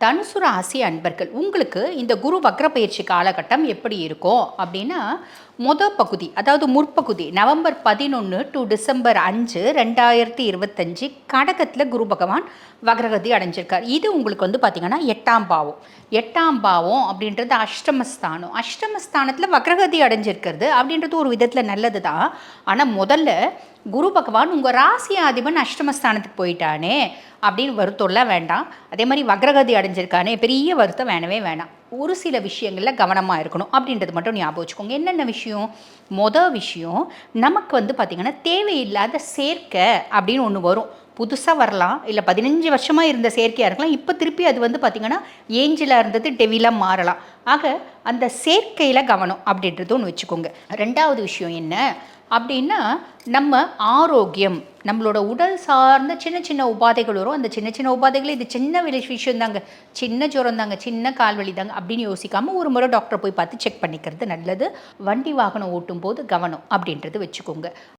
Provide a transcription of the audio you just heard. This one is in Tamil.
தனுசு ராசி அன்பர்கள் உங்களுக்கு இந்த குரு வக்ர பயிற்சி காலகட்டம் எப்படி இருக்கும் அப்படின்னா மொத பகுதி அதாவது முற்பகுதி நவம்பர் பதினொன்று டு டிசம்பர் அஞ்சு ரெண்டாயிரத்தி இருபத்தஞ்சு கடகத்தில் குரு பகவான் வக்ரகதி அடைஞ்சிருக்கார். இது உங்களுக்கு வந்து பார்த்திங்கன்னா எட்டாம் பாவம். எட்டாம் பாவம் அப்படின்றது அஷ்டமஸ்தானம். அஷ்டமஸ்தானத்தில் வக்ரகதி அடைஞ்சிருக்கிறது அப்படின்றது ஒரு விதத்தில் நல்லது தான் ஆனால் முதல்ல குரு பகவான் உங்கள் ராசி அதிபன் அஷ்டமஸ்தானத்துக்கு போயிட்டானே அப்படின்னு வருத்தம்லாம் வேண்டாம். அதே மாதிரி வக்ரகதி அடைஞ்சிருக்கானே பெரிய வருத்தம் வேணவே வேணாம். ஒரு சில விஷயங்களில் கவனமாக இருக்கணும் அப்படின்றது மட்டும் ஞாபகம் வச்சுக்கோங்க. என்னென்ன விஷயம்? மொதல் விஷயம் நமக்கு வந்து பார்த்திங்கன்னா தேவையில்லாத சேர்க்கை அப்படின்னு ஒன்று வரும். புதுசாக வரலாம். இல்லை பதினஞ்சு வருஷமாக இருந்த செயற்கையாக இருக்கலாம். இப்போ திருப்பி அது வந்து பார்த்திங்கன்னா ஏஞ்சலாக இருந்தது டெவிலாக மாறலாம். ஆக அந்த சேர்க்கையில் கவனம் அப்படின்றது ஒன்று வச்சுக்கோங்க. ரெண்டாவது விஷயம் என்ன? அப்படின்னா நம்ம ஆரோக்கியம் நம்மளோட உடல் சார்ந்த சின்ன சின்ன உபாதைகள் வரும். அந்த சின்ன சின்ன உபாதைகள் இது சின்ன விலை விஷயம் தாங்க சின்ன ஜுரம் தாங்க சின்ன கால்வலி தாங்க அப்படின்னு யோசிக்காமல் ஒரு முறை டாக்டரை போய் பார்த்து செக் பண்ணிக்கிறது நல்லது. வண்டி வாகனம் ஓட்டும் போது கவனம் அப்படின்றது வச்சுக்கோங்க.